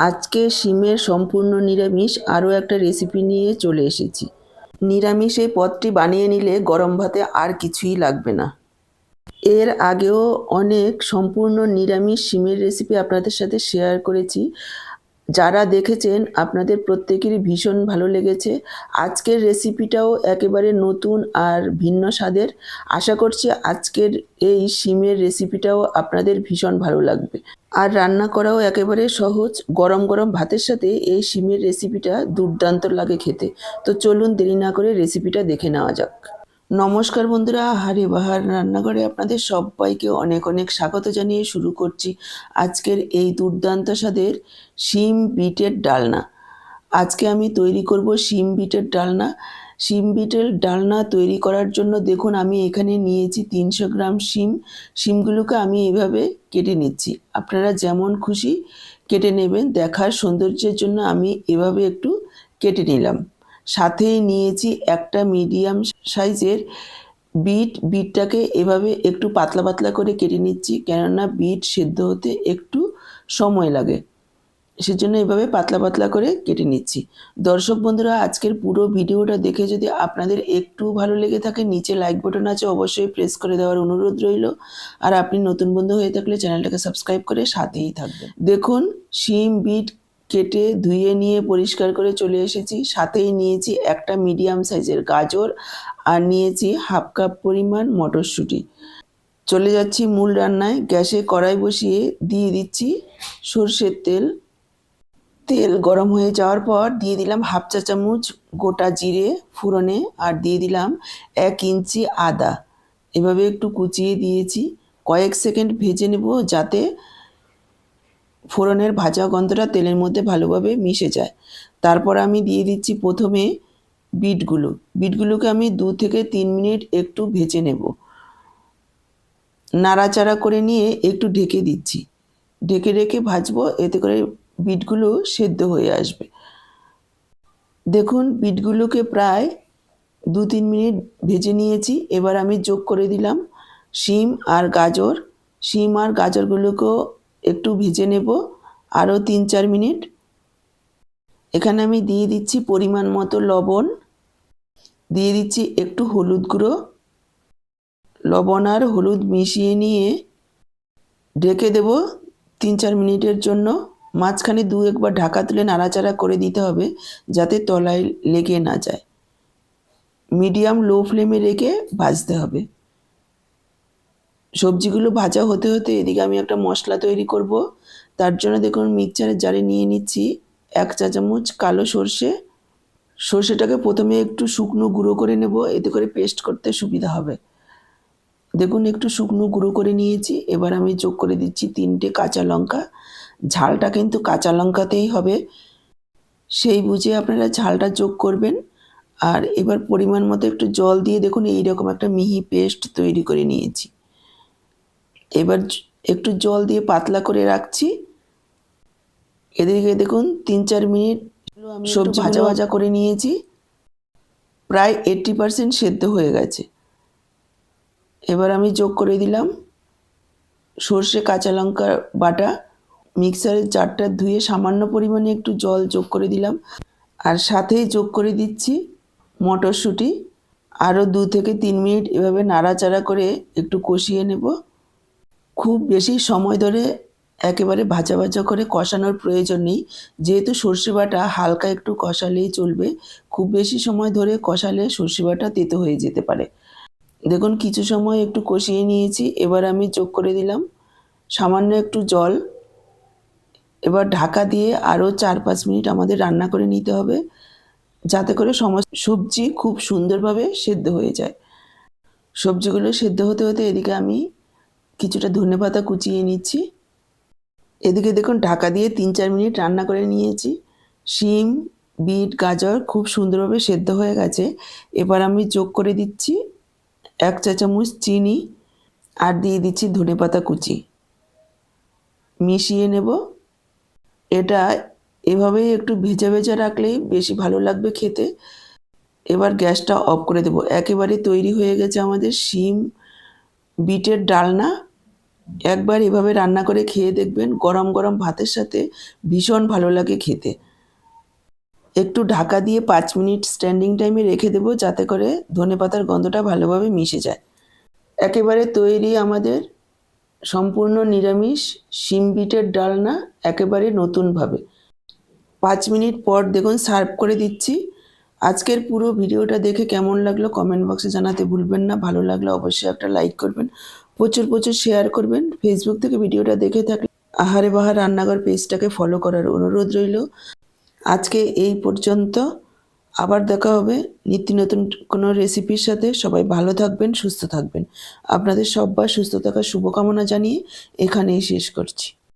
আজকে শিমের সম্পূর্ণ নিরামিষ আরও একটা রেসিপি নিয়ে চলে এসেছি। নিরামিষ এই পদটি বানিয়ে নিলে গরম ভাতে আর কিছুই লাগবে না। এর আগেও অনেক সম্পূর্ণ নিরামিষ শিমের রেসিপি আপনাদের সাথে শেয়ার করেছি। যারা দেখেছেন, আপনাদের প্রত্যেকেরই ভীষণ ভালো লেগেছে। আজকের রেসিপিটাও একেবারে নতুন আর ভিন্ন স্বাদের। আশা করছি আজকের এই শিমের রেসিপিটাও আপনাদের ভীষণ ভালো লাগবে। আর রান্না করাও একেবারে সহজ। গরম গরম ভাতের সাথে এই শিমের রেসিপিটা দুর্দান্ত লাগে খেতে। তো চলুন দেরি না করে রেসিপিটা দেখে নেওয়া যাক। নমস্কার বন্ধুরা হারে বাহার রান্নাঘরে আপনাদের সবাইকে অনেক অনেক স্বাগত জানিয়ে শুরু করছি আজকের এই দুর্দান্ত স্বাদের শিম বিটের ডালনা। আজকে আমি তৈরি করব শিম বিটের ডালনা। শিম বিটের ডালনা তৈরি করার জন্য দেখুন, আমি এখানে নিয়েছি তিনশো গ্রাম শিম। শিমগুলোকে আমি এভাবে কেটে নিচ্ছি। আপনারা যেমন খুশি কেটে নেবেন, দেখার সৌন্দর্যের জন্য আমি এভাবে একটু কেটে নিলাম। সাথেই নিয়েছি একটা মিডিয়াম সাইজের বিট বিটটাকে এভাবে একটু পাতলা পাতলা করে কেটে নিচ্ছি, কেননা বিট সেদ্ধ হতে একটু সময় লাগে। সেজন্য এভাবে পাতলা পাতলা করে কেটে নিচ্ছি। দর্শক বন্ধুরা, আজকের পুরো ভিডিওটা দেখে যদি আপনাদের একটু ভালো লেগে থাকে, নিচে লাইক বাটন আছে, অবশ্যই প্রেস করে দেওয়ার অনুরোধ রইল। আর আপনি নতুন বন্ধু হয়ে থাকলে চ্যানেলটাকে সাবস্ক্রাইব করে সাথেই থাকবেন। দেখুন, শিম বিট কেটে ধুয়ে নিয়ে পরিষ্কার করে চলে এসেছি। সাথেই নিয়েছি একটা মিডিয়াম সাইজের গাজর আর নিয়েছি হাফ কাপ পরিমাণ মটরশুঁটি। চলে যাচ্ছি মূল রান্নায়। গ্যাসে কড়াই বসিয়ে দিয়ে দিচ্ছি সর্ষের তেল। তেল গরম হয়ে যাওয়ার পর দিয়ে দিলাম হাফ চা চামচ গোটা জিরে ফুরনে আর দিয়ে দিলাম এক ইঞ্চি আদা। এভাবে একটু কুচিয়ে দিয়েছি। কয়েক সেকেন্ড ভেজে নেব যাতে ফোড়নের ভাজা গন্ধটা তেলের মধ্যে ভালোভাবে মিশে যায়। তারপর আমি দিয়ে দিচ্ছি প্রথমে বিটগুলো। বিটগুলোকে আমি দু থেকে তিন মিনিট একটু ভেজে নেব। নাড়াচাড়া করে নিয়ে একটু ঢেকে দিচ্ছি। ঢেকে ঢেকে ভাজবো, এতে করে বিটগুলো সেদ্ধ হয়ে আসবে। দেখুন, বিটগুলোকে প্রায় দু তিন মিনিট ভেজে নিয়েছি। এবার আমি যোগ করে দিলাম শিম আর গাজর। শিম আর গাজরগুলোকেও একটু ভেজে নেব, আরও তিন চার মিনিট। এখানে আমি দিয়ে দিচ্ছি পরিমাণ মতো লবণ। দিয়ে দিচ্ছি একটু হলুদ গুঁড়ো। লবণ আর হলুদ মিশিয়ে নিয়ে ঢেকে দেব তিন চার মিনিটের জন্য। মাঝখানে দু একবার ঢাকা তুলে নাড়াচাড়া করে দিতে হবে যাতে তলায় লেগে না যায়। মিডিয়াম লো ফ্লেমে রেখে ভাজতে হবে। সবজিগুলো ভাজা হতে হতে এদিকে আমি একটা মশলা তৈরি করব। তার জন্য দেখুন মিক্সচারের জারে নিয়ে নিচ্ছি এক চা চামচ কালো সর্ষে। সর্ষেটাকে প্রথমে একটু শুকনো গুঁড়ো করে নেব, এতে করে পেস্ট করতে সুবিধা হবে। দেখুন একটু শুকনো গুঁড়ো করে নিয়েছি, এবার আমি যোগ করে দিচ্ছি তিনটে কাঁচা লঙ্কা। ঝালটা কিন্তু কাঁচা লঙ্কাতেই হবে। সেই বুঝে আপনারা ঝালটা যোগ করবেন। আর এবার পরিমাণ মতো একটু জল দিয়ে দেখুন এইরকম একটা মিহি পেস্ট তৈরি করে নিয়েছি। এবার একটু জল দিয়ে পাতলা করে রাখছি। এদিকে দেখুন তিন চার মিনিট সবজি ভাজা ভাজা করে নিয়েছি। প্রায় এইট্টি পারসেন্ট সেদ্ধ হয়ে গেছে। এবার আমি যোগ করে দিলাম সর্ষে কাঁচা লঙ্কা বাটা। মিক্সারের জারটা ধুয়ে সামান্য পরিমাণে একটু জল যোগ করে দিলাম। আর সাথেই যোগ করে দিচ্ছি মটরশুঁটি। আরও দু থেকে তিন মিনিট এভাবে নাড়াচাড়া করে একটু কষিয়ে নেব। খুব বেশি সময় ধরে একেবারে ভাজা ভাজা করে কষানোর প্রয়োজন নেই। যেহেতু সর্ষে বাটা হালকা একটু কষালেই চলবে, খুব বেশি সময় ধরে কষালে সর্ষে বাটা তেতো হয়ে যেতে পারে। দেখুন, কিছু সময় একটু কষিয়ে নিয়েছি, এবার আমি যোগ করে দিলাম। সামান্য একটু জল। এবার ঢাকা দিয়ে আরও চার পাঁচ মিনিট আমাদের রান্না করে নিতে হবে, যাতে করে সমস্ত সবজি খুব সুন্দরভাবে সেদ্ধ হয়ে যায়। সবজিগুলো সেদ্ধ হতে হতে এদিকে আমি কিছুটা ধনে পাতা কুচিয়ে নিচ্ছি। এদিকে দেখুন, ঢাকা দিয়ে তিন চার মিনিট রান্না করে নিয়েছি। শিম, বিট, গাজর খুব সুন্দরভাবে সেদ্ধ হয়ে গেছে। এবার আমি যোগ করে দিচ্ছি এক চা চামচ চিনি আর দিয়ে দিচ্ছি ধনে পাতা কুচি। মিশিয়ে নেব। এটা এভাবেই একটু ভেজা ভেজা রাখলেই বেশি ভালো লাগবে খেতে। এবার গ্যাসটা অফ করে দেব। একেবারে তৈরি হয়ে গেছে আমাদের শিম, বিটের ডালনা। একবার এভাবে রান্না করে খেয়ে দেখবেন গরম গরম ভাতের সাথে ভীষণ ভালো লাগে খেতে। একটু ঢাকা দিয়ে পাঁচ মিনিট স্ট্যান্ডিং টাইমে রেখে দেবো যাতে করে ধনে পাতার গন্ধটা ভালোভাবে মিশে যায়। একেবারে তৈরি আমাদের সম্পূর্ণ নিরামিষ শিম বিটের ডালনা একেবারে নতুনভাবে। পাঁচ মিনিট পর দেখুন সার্ভ করে দিচ্ছি। আজকের পুরো ভিডিওটা দেখে কেমন লাগল কমেন্ট বক্সে জানাতে ভুলবেন না। ভালো লাগলে অবশ্যই একটা লাইক করবেন। প্রচুর প্রচুর শেয়ার করবেন। ফেসবুক থেকে ভিডিওটা দেখে থাকলে আহারে বাহার রান্নাঘর পেজটাকে ফলো করার অনুরোধ রইল। আজকে এই পর্যন্ত। আবার দেখা হবে নিত্য নতুন কোনো রেসিপির সাথে। সবাই ভালো থাকবেন, সুস্থ থাকবেন। আপনাদের সব্বার সুস্থ থাকার শুভকামনা জানিয়ে এখানেই শেষ করছি।